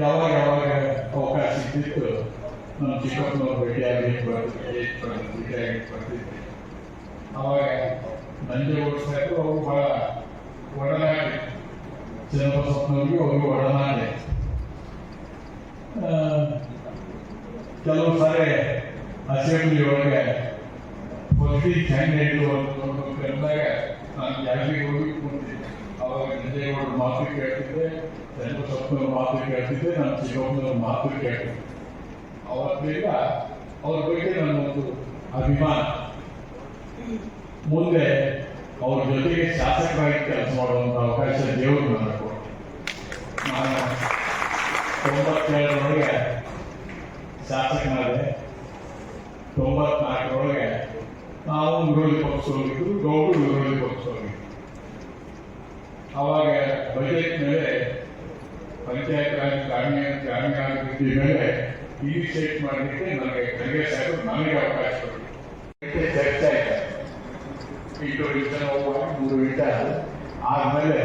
ಯಾವಾಗ ಯಾವಾಗ ಅವಕಾಶ ಸಿಕ್ಕಿತ್ತು ನಮ್ಮ ಚಿಕ್ಕಪ್ಪನವ್ರು ಭೇಟಿಯಾಗಿ ಬರ್ತಿದ್ದೆ ಭೇಟಿಯಾಗಿ ಬರ್ತಿದ್ದೆ ಅವಾಗ ನಂಜೇಗೌಡ ಸಾಹೇಬರು ಅವರು ಬಹಳ ಒಡನಾಡಿ. ಚನ್ನಬಸಪ್ಪನವ್ರಿಗೆ ಅವರು ಒಡನಾಡಿ. ಕೆಲವು ಸಾರಿ ಅಸೆಂಬ್ಲಿ ಒಳಗೆ ಹೊತ್ತಿ ಕ್ಯಾಂಡಿಡೇಟ್ ಕರೆದಾಗ ನಾನು ಜಾಗರಿಗೆ ಹೋಗಿ ಕೂತಿದ್ದೆ. ಅವಾಗ ನಂಜೇಗೌಡರ ಮಾತು ಕೇಳ್ತಿದ್ದೆ. ಚನ್ನಬಸಪ್ಪನವ್ರ ಮಾತು ಕೇಳ್ತಿದ್ದೆ ನಾನು ಚಿಕ್ಕಪ್ಪನವ್ರ ಮಾತು ಕೇಳ್ತಿದ್ದೆ ಅವತ್ತಿಂದ ಅವ್ರ ಬಗ್ಗೆ ನನ್ನೊಂದು ಅಭಿಮಾನ ಮುಂದೆ ಅವ್ರ ಜೊತೆಗೆ ಶಾಸಕರಾಗಿ ಕೆಲಸ ಮಾಡುವಂತ ಅವಕಾಶ ದೇವರು ನನಗೆ ನಾನು ತೊಂಬತ್ತೇಳರೊಳಗೆ ಶಾಸಕನಾದೆ ತೊಂಬತ್ನಾಲ್ಕರೊಳಗೆ ನಾವು ವಿರೋಧಿ ಪಕ್ಷದವರಿದ್ದು ಗೌಡರು ವಿರೋಧಿ ಪಕ್ಷದವರಿದ್ದು ಅವಾಗ ಬಜೆಟ್ ಮೇಲೆ ಪಂಚಾಯತ್ ರಾಜ್ ಗ್ರಾಮೀಣ ಗ್ರಾಮೀಣಾಭಿವೃದ್ಧಿ ಮೇಲೆ ಈ ವಿಷಯ ಮಾಡಲಿಕ್ಕೆ ನನಗೆ ಖರ್ಗೆ ಸಾಹೇಬರು ನನಗೆ ಅವಕಾಶ ಕೊಟ್ಟರು ಚರ್ಚೆ ಆಯ್ತು. ಇಟ್ಟು ವಿಷ ಹೋಗುವಾಗ ಮೂರು ಇಟ್ಟ ಆದ್ಮೇಲೆ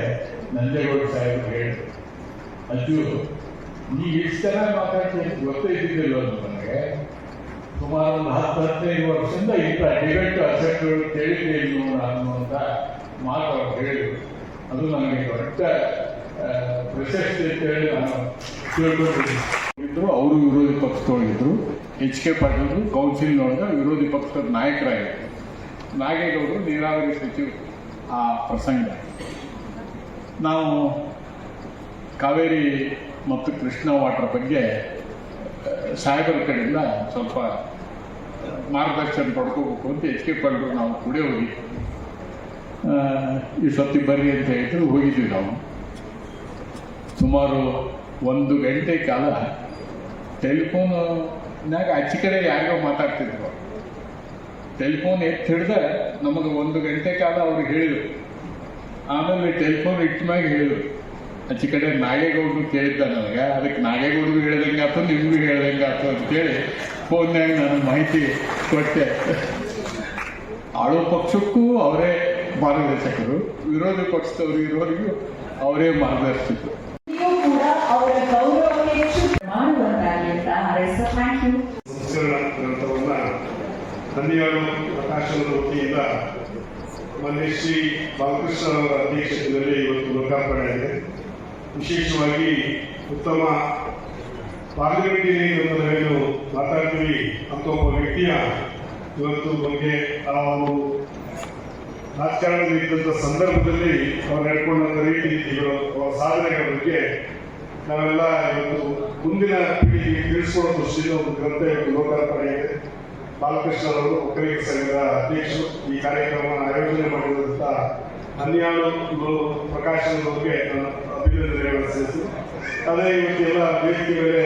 ನಂಜೇಗೌಡ ಸಾಹೇಬರು ಹೇಳಿದ್ರು. ಅಜ್ಜು, ನೀ ಎಷ್ಟು ಜನ ಮಾತಾಡ್ತೀನಿ ಗೊತ್ತೇ ಇದ್ದಿದ್ದಿಲ್ಲ ನನಗೆ. ಸುಮಾರು ಒಂದು ಹತ್ತು, ಹದಿನೈದು ವರ್ಷದಿಂದ ಇಂಥ ಡಿಬೇಟ್ ಅಸೆಂಟ್ಗಳು ಕೇಳಿದ್ದೆ ಅನ್ನುವಂಥ ಮಾತು ಅವ್ರು ಹೇಳಿದ್ರು. ಅದು ನನಗೆ ದೊಡ್ಡ ಪ್ರಶಸ್ತಿ ಇದ್ರು ಅವರು ವಿರೋಧಿ ಪಕ್ಷದೊಳಗಿದ್ರು ಎಚ್ ಕೆ ಪಾಟೀಲ್ ಕೌನ್ಸಿಲ್ನೊಳಗೆ ವಿರೋಧಿ ಪಕ್ಷದ ನಾಯಕರಾಗಿದ್ದರು ನಾಗೇಗೌಡರು ನೀರಾವರಿ ಸಚಿವ, ಆ ಪ್ರಸಂಗ. ನಾವು ಕಾವೇರಿ ಮತ್ತು ಕೃಷ್ಣ ವಾಟರ್ ಬಗ್ಗೆ ಸಾಹೇಬರ ಕಡೆಯಿಂದ ಸ್ವಲ್ಪ ಮಾರ್ಗದರ್ಶನ ಪಡ್ಕೋಬೇಕು ಅಂತ ಎಚ್ ಕೆ ಪಾಟೀಲ್ ನಾವು ಕೂಡ ಹೋಗಿ ಈ ಸತಿ ಬರ್ರಿ ಅಂತ ಹೇಳಿದ್ರು, ಹೋಗಿದ್ವಿ ನಾವು. ಸುಮಾರು ಒಂದು ಗಂಟೆ ಕಾಲ ಟೆಲಿಫೋನ್ನಾಗ ಆಚೆ ಕಡೆ ಯಾರಿಗೋ ಮಾತಾಡ್ತಿದ್ರು. ಟೆಲಿಫೋನ್ ಎತ್ತಿ ಹಿಡ್ದ ನಮಗೆ ಒಂದು ಗಂಟೆ ಕಾಲ ಅವ್ರಿಗೆ ಹೇಳಿದ್ರು. ಆಮೇಲೆ ಟೆಲಿಫೋನ್ ಇಟ್ಟ ಮ್ಯಾಗ ಹೇಳಿದ್ರು. ಆಚೆ ಕಡೆ ನಾಗೇಗೌಡರು ಕೇಳಿದ್ದ ನನಗೆ, ಅದಕ್ಕೆ ನಾಗೇಗೌಡರು ಹೇಳ್ದಂಗೆ ಆಯ್ತು ನಿಮಗೂ ಹೇಳ್ದಂಗೆ ಆಯ್ತು ಅಂತೇಳಿ ಫೋನ್ಯಾಗ ನಾನು ಮಾಹಿತಿ ಕೊಟ್ಟೆ. ಆಳೋ ಪಕ್ಷಕ್ಕೂ ಅವರೇ ಮಾರ್ಗದರ್ಶಕರು, ವಿರೋಧ ಪಕ್ಷದವರು ಇರೋರಿಗೂ ಅವರೇ ಮಾರ್ಗದರ್ಶಕರು. ಹನ್ನೆರಡು ಪ್ರಕಾಶನದ ವತಿಯಿಂದ ಮೊನ್ನೆ ಶ್ರೀ ಬಾಲಕೃಷ್ಣ ಅವರ ಅಧ್ಯಕ್ಷತೆಯಲ್ಲಿ ಇವತ್ತು ಲೋಕಾರ್ಪಣೆ ಆಗಿದೆ. ವಿಶೇಷವಾಗಿ ಉತ್ತಮ ಪಾರ್ಲಿಮೆಂಟರಿ ಏನು ಮಾತಾಡ್ತೀವಿ ಅಂತ ಒಬ್ಬ ವ್ಯಕ್ತಿಯ ಇವತ್ತು ಬಗ್ಗೆ ಆ ಒಂದು ರಾಜಕಾರಣದಲ್ಲಿ ಇದ್ದಂಥ ಸಂದರ್ಭದಲ್ಲಿ ಅವರು ನಡ್ಕೊಂಡಂಥ ರೀತಿ ನೀತಿಗಳು ಅವರ ಸಾಧನೆಗಳ ಬಗ್ಗೆ ನಾವೆಲ್ಲ ಇವತ್ತು ಮುಂದಿನ ಪೀಳಿಗೆಗೆ ತಿಳಿಸ್ಕೊಳ್ಳೋ ದೃಷ್ಟಿಯಿಂದ ಒಂದು ಗ್ರಂಥ ಇವತ್ತು ಲೋಕಾರ್ಪಣೆ ಇದೆ ಬಾಲಕೃಷ್ಣ ಅವರು ಒಕ್ಕಲಿಗ ಸಂಘದ ಅಧ್ಯಕ್ಷರು ಈ ಕಾರ್ಯಕ್ರಮ ಆಯೋಜನೆ ಮಾಡಿರುವಂಥ ಹನ್ನೆರಡು ಪ್ರಕಾಶನದ ಬಗ್ಗೆ ನಾನು ಅಭಿನಂದನೆಗಳನ್ನು ಸಲ್ಲಿಸಿ ಅದೇ ಇವತ್ತು ಎಲ್ಲ ವೇದಿಕೆ ಮೇಲೆ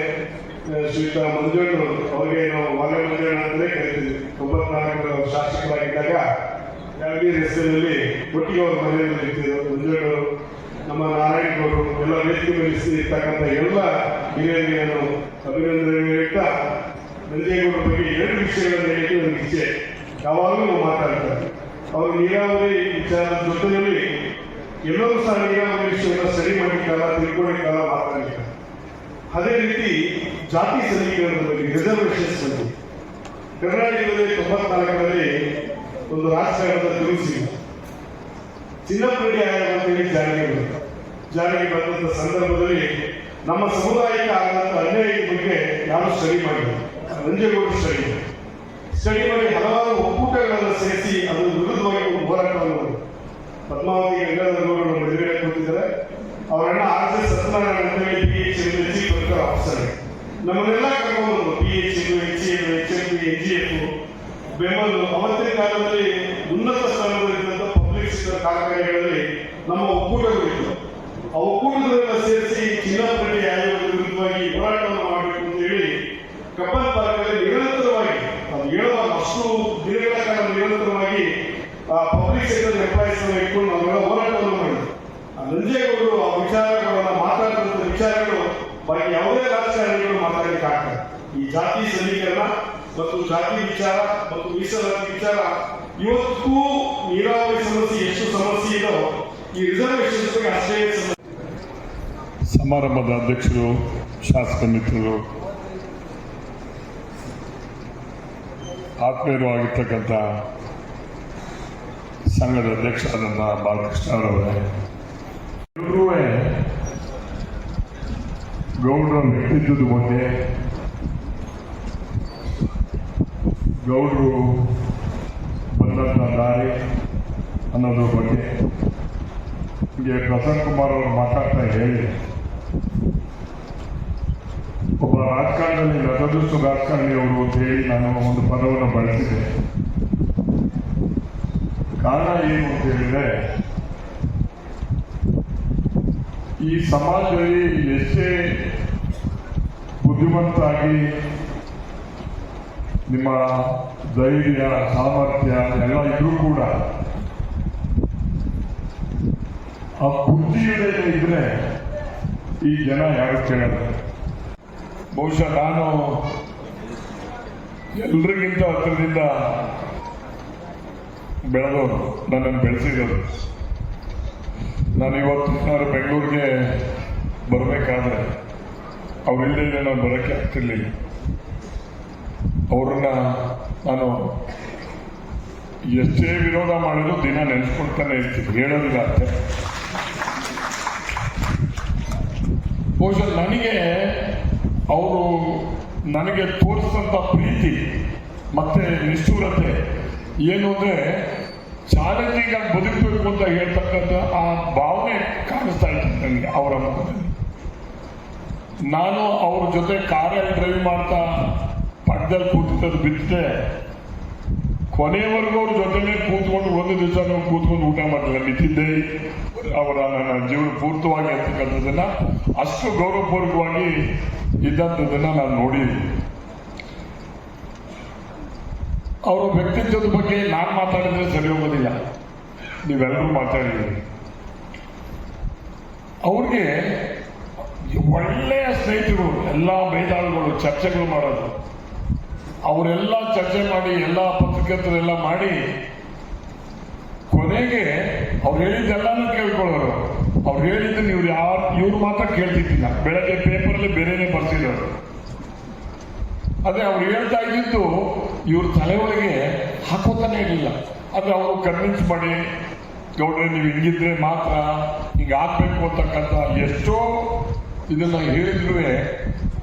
ಶ್ರೀಯುತ ಮಂಜುಣ್ಣವರು ಅವರಿಗೆ ನಾವು ವಾಲೆ ಮಂಜಣ್ಣ ಅಂತಲೇ ಕರಿತೀವಿ. ತೊಂಬತ್ನಾಲ್ಕರ ಶಾಸಕರಾಗಿದ್ದಾಗ ಯಾವಗಿ ರಸ್ತೆಯಲ್ಲಿ ಒಟ್ಟಿಗೆ ಅವರ ಮನೆಯಲ್ಲಿ ಮಂಜುಣ್ಣವರು ನಮ್ಮ ನಾರಾಯಣಗೌಡರು ಎಲ್ಲ ವೇದಿಕೆ ಮೇಲೆ ಇರ್ತಕ್ಕಂಥ ಎಲ್ಲ ಹಿರಿಯರಿಗೆ ನಾನು ಅಭಿನಂದನೆ ಹೇಳ್ತಾ ನಂಜೇಗೌಡರ ಬಗ್ಗೆ ಎರಡು ವಿಷಯಗಳನ್ನು ಹೇಳಿದ್ದು ನನಗೆ ಇಚ್ಛೆ ಯಾವಾಗಲೂ ಮಾತಾಡ್ತಾರೆ ಅವರು ನೀರಾವರಿ ವಿಚಾರದ ಜೊತೆಯಲ್ಲಿ ಎಲ್ಲರೂ ಸಹ ನೀರಾವರಿ ವಿಷಯವನ್ನು ಸರಿ ಮಾಡಿದ್ದಲ್ಲ ತಿಳ್ಕೊಂಡಿದ್ದಲ್ಲ ಮಾತಾಡಿದ್ದಾರೆ ಅದೇ ರೀತಿ ಜಾತಿ ಸಮೀಕರಣದ ಬಗ್ಗೆ ರಿಸರ್ವೇಷನ್ಸ್ ಬಗ್ಗೆ ಕರ್ನಾಟಕದಲ್ಲಿ ತೊಂಬತ್ನಾಲ್ಕರಲ್ಲಿ ಒಂದು ರಾಜಕಾರಣದ ತಿಳಿಸಿ ಚಿನ್ನಪ್ಪಡಿ ಆಯೋಗ ಅಂತೇಳಿ ಜಾರಿಗೆ ಬಂತು ಜಾರಿಗೆ ಬಂದಂತ ಸಂದರ್ಭದಲ್ಲಿ ನಮ್ಮ ಸಮುದಾಯಕ್ಕೆ ಆದಂತ ಅನ್ಯಾಯದ ಬಗ್ಗೆ ಯಾರು ಸ್ಟಡಿ ಮಾಡಿಲ್ಲ. ನಂಜೇಗೌಡರು ಮಾಡಿ ಸ್ಟಡಿ ಮಾಡಿ ಹಲವಾರು ಒಕ್ಕೂಟಗಳನ್ನು ಸೇರಿಸಿ ಅದು ವಿರುದ್ಧವಾಗಿ ಒಂದು ಹೋರಾಟವನ್ನು. ಪದ್ಮಾವತಿ ಗಂಗಾಧರಗೌಡರು ಎದುರುಗಡೆ ಕೂತಿದ್ದಾರೆ. ಅವರನ್ನ ಆರ್ ಎಸ್ ಸತ್ಯನಾರಾಯಣ ಅಂತೇಳಿ ಪಿ ಎಚ್ ಎಂ ಎಚ್ ಪದಕ ಆಫೀಸರ್ ನಮ್ಮನ್ನೆಲ್ಲ ಕರ್ಕೊಂಡು P H M H M H M P N G F ಬೆಂಬಲ ಅವತ್ತಿನ ಕಾಲದಲ್ಲಿ ಉನ್ನತ ಸ್ಥಾನದಲ್ಲಿದ್ದಂಥ ಪಬ್ಲಿಕ್ ಕಾರ್ಖಾನೆಗಳಲ್ಲಿ ನಮ್ಮ ಒಕ್ಕೂಟಗಳಿತ್ತು ಆ ಒಕ್ಕೂಟಗಳನ್ನ ಸೇರಿಸಿ ಚಿನ್ನಪಟ್ಟಿ ಆಯೋಗದ ವಿರುದ್ಧವಾಗಿ ಹೋರಾಟವನ್ನು ಮಾಡಬೇಕು ಅಂತ ಹೇಳಿ ಕಬ್ಬನ್ ಪಾರ್ಕಲ್ಲಿ ನಿರಂತರವಾಗಿ ಅದು ಹೇಳುವಾಗ ಅಷ್ಟು ದಿನಗಳ ಕಾಲ ನಿರಂತರವಾಗಿ ಆ ಪಬ್ಲಿಕ್ ಸೆಕ್ಟರ್ ಎಂಪ್ಲಾಯೀಸ್ ಇಟ್ಕೊಂಡು ನಾವೆಲ್ಲ ಹೋರಾಟವನ್ನು ಮಾಡಿದ್ವಿ ನಂಜೇಗೌಡರು ಆ ವಿಚಾರಗಳನ್ನ ಮಾತಾಡುವಂತ ವಿಚಾರಗಳು ಬಾಕಿ ಯಾವುದೇ ರಾಜಕಾರಣಿಗಳು ಮಾತಾಡಲಿಕ್ಕೆ ಆಗ್ತದೆ ಈ ಜಾತಿ ಸಮೀಕರಣ ಮತ್ತು ಜಾತಿ ವಿಚಾರ ಮತ್ತು ಮೀಸಲಾತಿ ವಿಚಾರ, ಇವತ್ತು ನೀರಾವರಿ ಸಮಸ್ಯೆ ಎಷ್ಟು ಸಮಸ್ಯೆ ಇದೋ ಈ ರಿಸರ್ವೇಶನ್ ಬಗ್ಗೆ ಅಷ್ಟೇ ಸಮಾರಂಭದ ಅಧ್ಯಕ್ಷರು, ಶಾಸಕ ಮಿತ್ರರು, ಆತ್ಮೀಯರು ಆಗಿರ್ತಕ್ಕಂಥ ಸಂಘದ ಅಧ್ಯಕ್ಷರಾದಂಥ ಬಾಲಕೃಷ್ಣ ಅವರವರೇ. ಎಲ್ಲರೂ ಗೌಡರ ವ್ಯಕ್ತಿತ್ವದ ಮೊನ್ನೆ ಗೌಡರು ಬಂದಂಥ ದಾರಿ ಅನ್ನೋದ್ರ ಬಗ್ಗೆ ಹೀಗೆ ಪ್ರಸನ್ನ ಕುಮಾರ್ ಅವರು ಮಾತಾಡ್ತಾ ಹೇಳಿ. ಒಬ್ಬ ರಾಜಕಾರಣದಲ್ಲಿ ರಥದಷ್ಟು ರಾಜಕಾರಣಿ ಅವರು ಅಂತ ಹೇಳಿ ನಾನು ಒಂದು ಪದವನ್ನು ಬಳಸಿದೆ. ಕಾರಣ ಏನು ಅಂತ ಹೇಳಿದ್ರೆ, ಈ ಸಮಾಜದಲ್ಲಿ ಎಷ್ಟೇ ಬುದ್ಧಿವಂತಾಗಿ ನಿಮ್ಮ ಧೈರ್ಯ, ಸಾಮರ್ಥ್ಯ ಎಲ್ಲ ಇದ್ರೂ ಕೂಡ, ಆ ಬುದ್ಧಿ ಇದ್ರೆ ಈ ಜನ ಯಾರು ಕೇಳಲ್ಲ. ಬಹುಶಃ ನಾನು ಎಲ್ರಿಗಿಂತ ಹತ್ರದಿಂದ ಬೆಳೆದವರು ನನ್ನನ್ನು ಬೆಳೆಸಿದ್ರು ನಾನು ಇವತ್ತು ನಾನು ಬೆಂಗಳೂರಿಗೆ ಬರಬೇಕಾದ್ರೆ ಅವರಿಲ್ಲದೆ ನಾನು ಬರೋಕ್ಕೆ ಆಗ್ತಿರ್ಲಿಲ್ಲ. ಅವ್ರನ್ನ ನಾನು ಎಷ್ಟೇ ವಿರೋಧ ಮಾಡಿದ್ರು ದಿನ ನೆನೆಸ್ಕೊಳ್ತಾನೆ ಇರ್ತೀನಿ, ಹೇಳೋದಿಲ್ಲ ಅಂತ. ಬಹುಶಃ ನನಗೆ ಅವರು ನನಗೆ ತೋರಿಸಿದಂಥ ಪ್ರೀತಿ ಮತ್ತೆ ನಿಷ್ಠೂರತೆ ಏನು ಅಂದ್ರೆ ಚಾಲೆಂಜಿಂಗ್ ಆಗಿ ಬದುಕಬೇಕು ಅಂತ ಹೇಳ್ತಕ್ಕಂಥ ಆ ಭಾವನೆ ಕಾಣಿಸ್ತಾ ಇತ್ತು ನನಗೆ ಅವರ ಮುಖದಲ್ಲಿ. ನಾನು ಅವ್ರ ಜೊತೆ ಕಾರ ಡ್ರೈವ್ ಮಾಡ್ತಾ ಪಕ್ಕದಲ್ಲಿ ಕೂತಿದ್ದು ಬಿಟ್ಟೆ ಕೊನೆಯವರೆಗೂ ಅವ್ರ ಜೊತೆಲೇ ಕೂತ್ಕೊಂಡು ಒಂದು ದಿವಸ ನಾವು ಕೂತ್ಕೊಂಡು ಊಟ ಮಾಡಲಿಲ್ಲ ನಿಂತಿದ್ದೆ ಅವರ ನನ್ನ ಜೀವನ ಪೂರ್ತವಾಗಿ ಅಂತಕ್ಕಂಥದ್ದನ್ನ ಅಷ್ಟು ಗೌರವಪೂರ್ವಕವಾಗಿ ಇದ್ದಂಥದ್ದನ್ನ ನಾನು ನೋಡಿದ್ದೀನಿ. ಅವರ ವ್ಯಕ್ತಿತ್ವದ ಬಗ್ಗೆ ನಾನು ಮಾತಾಡಿದ್ರೆ ಸರಿ ಹೋಗೋದಿಲ್ಲ. ನೀವೆಲ್ಲರೂ ಮಾತಾಡಿದ್ದೀರಿ ಅವ್ರಿಗೆ ಒಳ್ಳೆಯ ಸ್ನೇಹಿತರು, ಎಲ್ಲ ಮೈದಾಳುಗಳು ಚರ್ಚೆಗಳು ಮಾಡೋದು. ಅವರೆಲ್ಲ ಚರ್ಚೆ ಮಾಡಿ, ಎಲ್ಲ ಪತ್ರಕರ್ತರೆಲ್ಲ ಮಾಡಿ, ಕೊನೆಗೆ ಅವ್ರು ಹೇಳಿದ್ದೆಲ್ಲಾನು ಕೇಳ್ಕೊಳ್ಳೋರು. ಅವ್ರು ಹೇಳಿದ್ದು ನೀವು ಯಾರು, ಇವ್ರು ಮಾತ್ರ ಕೇಳ್ತಿದ್ದಿಲ್ಲ ಬೆಳಗ್ಗೆ ಪೇಪರಲ್ಲಿ ಬೇರೆನೆ ಬರ್ತಿರೋರು ಅದೇ ಅವ್ರು ಹೇಳ್ತಾ ಇದ್ದಿದ್ದು ಇವ್ರ ತಲೆ ಒಳಗೆ ಹಾಕೋತಾನೆ ಇರಲಿಲ್ಲ. ಆದರೆ ಅವರು ಕನ್ವಿನ್ಸ್ ಮಾಡಿ ಗೌಡ್ರೆ ನೀವು ಹಿಂಗಿದ್ರೆ ಮಾತ್ರ ಹಿಂಗೆ ಹಾಕ್ಬೇಕು ಅಂತಕ್ಕಂಥ ಎಷ್ಟೋ ಇದನ್ನ ಹೇಳಿದ್ರು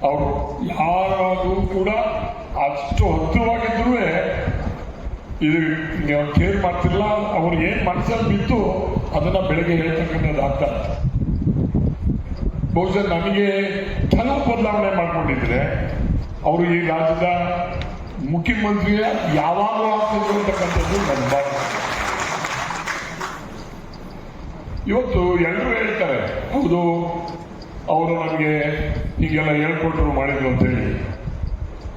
ಅವರು ಯಾರಾದ್ರೂ ಕೂಡ ಅಷ್ಟು ಹತ್ತಿರವಾಗಿದ್ರು ಇದು ಕೇರ್ ಮಾಡ್ತಿಲ್ಲ ಅವ್ರು ಏನ್ ಮನಸ್ಸಲ್ಲಿ ಬಿತ್ತು ಅದನ್ನ ಬೆಳಗ್ಗೆ ಹೇಳ್ತಕ್ಕಂಥದ್ದು ಅರ್ಥ. ಬಹುಶಃ ನಮಗೆ ಕೆಲವು ಬದಲಾವಣೆ ಮಾಡ್ಕೊಂಡಿದ್ರೆ ಅವರು ಈ ರಾಜ್ಯದ ಮುಖ್ಯಮಂತ್ರಿ ಯಾವಾಗಲೂ ಆಗ್ತಿದ್ರು ಅಂತಕ್ಕಂಥದ್ದು ನನ್ನ ಭಾವನೆ. ಇವತ್ತು ಎಲ್ಲರೂ ಹೇಳ್ತಾರೆ, ಹೌದು, ಅವರು ನಮಗೆ ಹೀಗೆಲ್ಲ ಹೇಳ್ಕೊಟ್ರು, ಮಾಡಿದ್ರು ಅಂತೇಳಿ.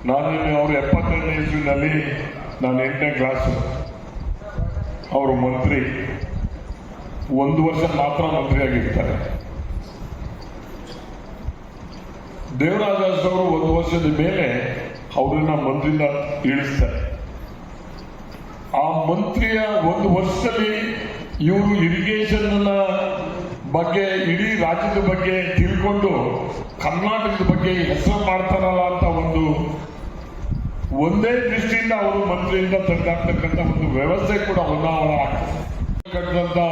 ನಾನು ಅವರು ಎಪ್ಪತ್ತೆರಡನೇ ಇಸ್ವಿನಲ್ಲಿ ನಾನು ಎಂಟನೇ ಕ್ಲಾಸು. ಅವರು ಮಂತ್ರಿ. ಒಂದು ವರ್ಷ ಮಾತ್ರ ಮಂತ್ರಿಯಾಗಿರ್ತಾರೆ. ದೇವರಾಜ ಅವರು ಒಂದು ವರ್ಷದ ಮೇಲೆ ಅವರನ್ನ ಮಂತ್ರಿಯಿಂದ ಇಳಿಸ್ತಾರೆ. ಆ ಮಂತ್ರಿಯ ಒಂದು ವರ್ಷದಲ್ಲಿ ಇವರು ಇರಿಗೇಷನ್ ಬಗ್ಗೆ, ಇಡೀ ರಾಜ್ಯದ ಬಗ್ಗೆ ತಿಳ್ಕೊಂಡು ಕರ್ನಾಟಕದ ಬಗ್ಗೆ ಹೆಸರು ಮಾಡ್ತಾರಲ್ಲ ಅಂತ ಒಂದು, ಒಂದೇ ದೃಷ್ಟಿಯಿಂದ ಅವರು ಮಂತ್ರಿಯಿಂದ ತಂದಾಗ್ತಕ್ಕಂಥ ಒಂದು ವ್ಯವಸ್ಥೆ ಕೂಡ ಹೊಂದಾವಣೆ ಆಗ್ತದೆ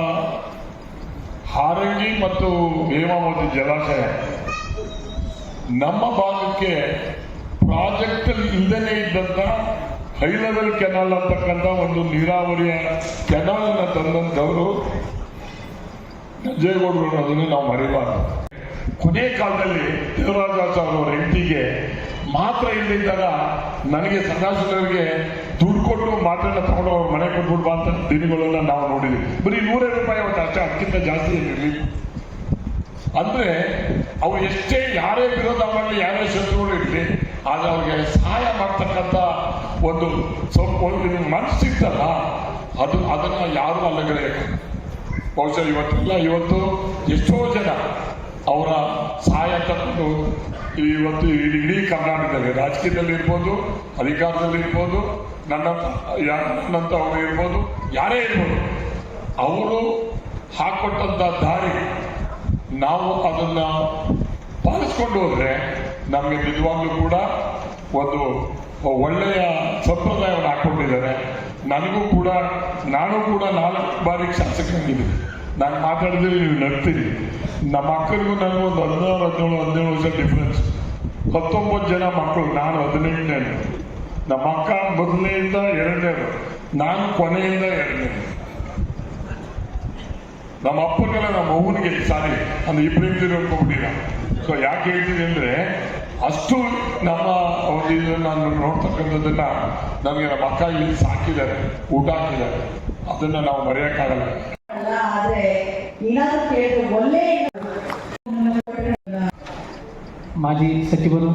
ಹಾರಂಗಿ ಮತ್ತು ಹೇಮಾವತಿ ಜಲಾಶಯ. ನಮ್ಮ ಭಾಗಕ್ಕೆ ಪ್ರಾಜೆಕ್ಟ್ ಇಲ್ಲದೇ ಇದ್ದಂತ ಹೈ ಲೆವೆಲ್ ಕೆನಾಲ್ ಅಂತಕ್ಕಂಥ ಒಂದು ನೀರಾವರಿಯ ಕೆನಾಲ್ ಅನ್ನ ತಂದಂತವರು ನಂಜೇಗೌಡರು ಅನ್ನೋದನ್ನು ನಾವು ಮರಿಬಾರ್ದು. ಕೊನೆ ಕಾಲದಲ್ಲಿ ದೇವರಾಜ ಅವರ ಹೆಂಡತಿಗೆ ಮಾತ್ರ ಇಲ್ಲಿದ್ದಾಗ ನನಗೆ ಸದಾಶಿವರಿಗೆ ದುಡ್ಡು ಕೊಟ್ಟು ಮಾತ್ರನ್ನ ತಗೊಂಡು ಅವ್ರ ಮನೆ ಕೊಟ್ಬಿಡ್ಬಾ ಅಂತ ದಿನಗಳನ್ನ ನಾವು ನೋಡಿದ್ವಿ. ಬರೀ ನೂರೇ ರೂಪಾಯಿ ಅವತ್ತು ಅಷ್ಟೇ ಅದಕ್ಕಿಂತ ಜಾಸ್ತಿ ಇರಲಿಲ್ಲ ಅಂದ್ರೆ ಅವ್ರು ಎಷ್ಟೇ ಯಾರೇ ವಿರೋಧ ಮಾಡಲಿ ಯಾರೇ ಶತ್ರುಗಳು ಇರಲಿ, ಆದರೆ ಅವ್ರಿಗೆ ಸಹಾಯ ಮಾಡ್ತಕ್ಕಂಥ ಒಂದು ಸ್ವಲ್ಪ ಮನಸ್ಸಿತ್ತಲ್ಲ ಅದು ಅದನ್ನ ಯಾರು ಅಲ್ಲಗಳೇ ಬಹುಶಃ ಇವತ್ತಿಲ್ಲ, ಇವತ್ತು ಎಷ್ಟೋ ಜನ ಅವರ ಸಹಾಯ ತಗೊಂಡು ಇವತ್ತು ಇಡೀ ಕರ್ನಾಟಕದಲ್ಲಿ, ರಾಜಕೀಯದಲ್ಲಿ ಇರ್ಬೋದು, ಅಧಿಕಾರದಲ್ಲಿ ಇರ್ಬೋದು, ನನ್ನ ನನ್ನಂಥವ್ರು ಇರ್ಬೋದು, ಯಾರೇ ಇರ್ಬೋದು, ಅವರು ಹಾಕೊಟ್ಟಂತ ದಾರಿ ನಾವು ಅದನ್ನ ಪಾಲಿಸ್ಕೊಂಡು ಹೋದ್ರೆ ನಮಗೆ ನಿಜವಾಗ್ಲೂ ಕೂಡ ಒಂದು ಒಳ್ಳೆಯ ಸಂಪ್ರದಾಯವನ್ನು ಹಾಕೊಂಡಿದ್ದಾರೆ ನನಗೂ ಕೂಡ, ನಾನು ಕೂಡ ನಾಲ್ಕು ಬಾರಿ ಶಾಸಕನಾಗಿದ್ದೀನಿ. ನಾನು ಮಾತಾಡಿದ್ರೆ ನೀವು ನಡ್ತೀನಿ ನಮ್ಮ ಅಕ್ಕನಿಗೂ ನನಗೂ ಒಂದು ಹದಿನಾರು, ಹದಿನೇಳು ಹದಿನೇಳು ವರ್ಷ ಡಿಫ್ರೆನ್ಸ್ ಹತ್ತೊಂಬತ್ತು ಜನ ಮಕ್ಕಳು, ನಾನು ಹದಿನೆಂಟನೇ. ನಮ್ಮ ಅಕ್ಕ ಮೊದಲನೆಯಿಂದ ಎರಡನೇದು, ನಾನು ಕೊನೆಯಿಂದ ಎರಡನೇದು. ನಮ್ಮ ಅಪ್ಪನಿಗೆಲ್ಲ ನಮ್ಮ ಅವನಿಗೆ ಸಾರಿ. ಅಂದ್ರೆ ಇಬ್ಬರು ತಿರುಗ್ಕೊಂಡ್ಬಿಟ್ಟಿಲ್ಲ ಸೊ ಯಾಕೆ ಹೇಳ್ತೀನಿ ಅಂದ್ರೆ ಅಷ್ಟು ನಮ್ಮ ಒಂದು ಇದನ್ನ ನಾನು ನೋಡ್ತಕ್ಕಂಥದ್ದನ್ನ ನಮಗೆ ನಮ್ಮ ಅಕ್ಕ ಇಲ್ಲಿ ಸಾಕಿದ್ದಾರೆ ಊಟ ಹಾಕಿದ್ದಾರೆ. ಅದನ್ನ ನಾವು ಮರೆಯಕ್ಕಾಗಲ್ಲ. ಮಾಜಿ ಸಚಿವರು